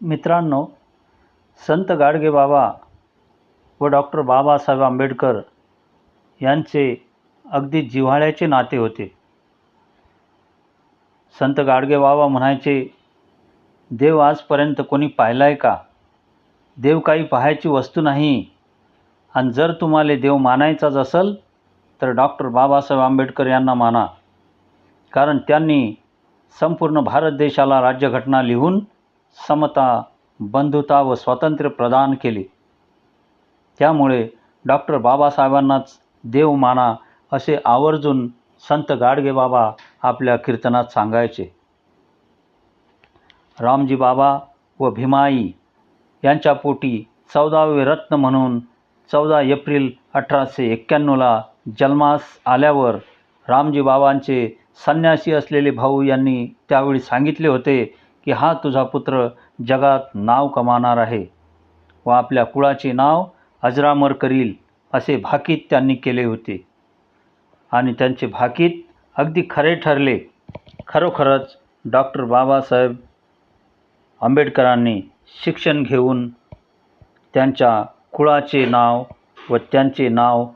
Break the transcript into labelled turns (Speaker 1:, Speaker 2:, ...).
Speaker 1: मित्रांनो संत गाडगेबाबा व डॉक्टर बाबासाहेब आंबेडकर यांचे अगदी जिव्हाळ्याचे नाते होते. संत गाडगेबाबा म्हणायचे देव आजपर्यंत कोणी पाहिला आहे का? देव काही पाहायची वस्तू नाही. आणि जर तुम्हाला देव मानायचाच असेल तर डॉक्टर बाबासाहेब आंबेडकर यांना माना. कारण त्यांनी संपूर्ण भारत देशाला राज्यघटना लिहून समता बंधुता व स्वातंत्र्य प्रदान केले. त्यामुळे डॉक्टर बाबासाहेबांनाच देव माना असे आवर्जून संत गाडगेबाबा आपल्या कीर्तनात सांगायचे. रामजी बाबा व भीमाई यांच्या पोटी चौदावे रत्न म्हणून चौदा एप्रिल अठराशे एक्क्याण्णवला जन्मास आल्यावर रामजी बाबांचे संन्यासी असलेले भाऊ यांनी त्यावेळी सांगितले होते की हा तुझा पुत्र जगात नाव कमावणार आहे व आपल्या कुळाचे नाव अजरामर करील असे भाकीत त्यांनी केले होते. आणि त्यांचे भाकीत अगदी खरे ठरले. खरोखरच डॉक्टर बाबासाहेब आंबेडकरांनी शिक्षण घेऊन त्यांच्या कुळाचे नाव व त्यांचे नाव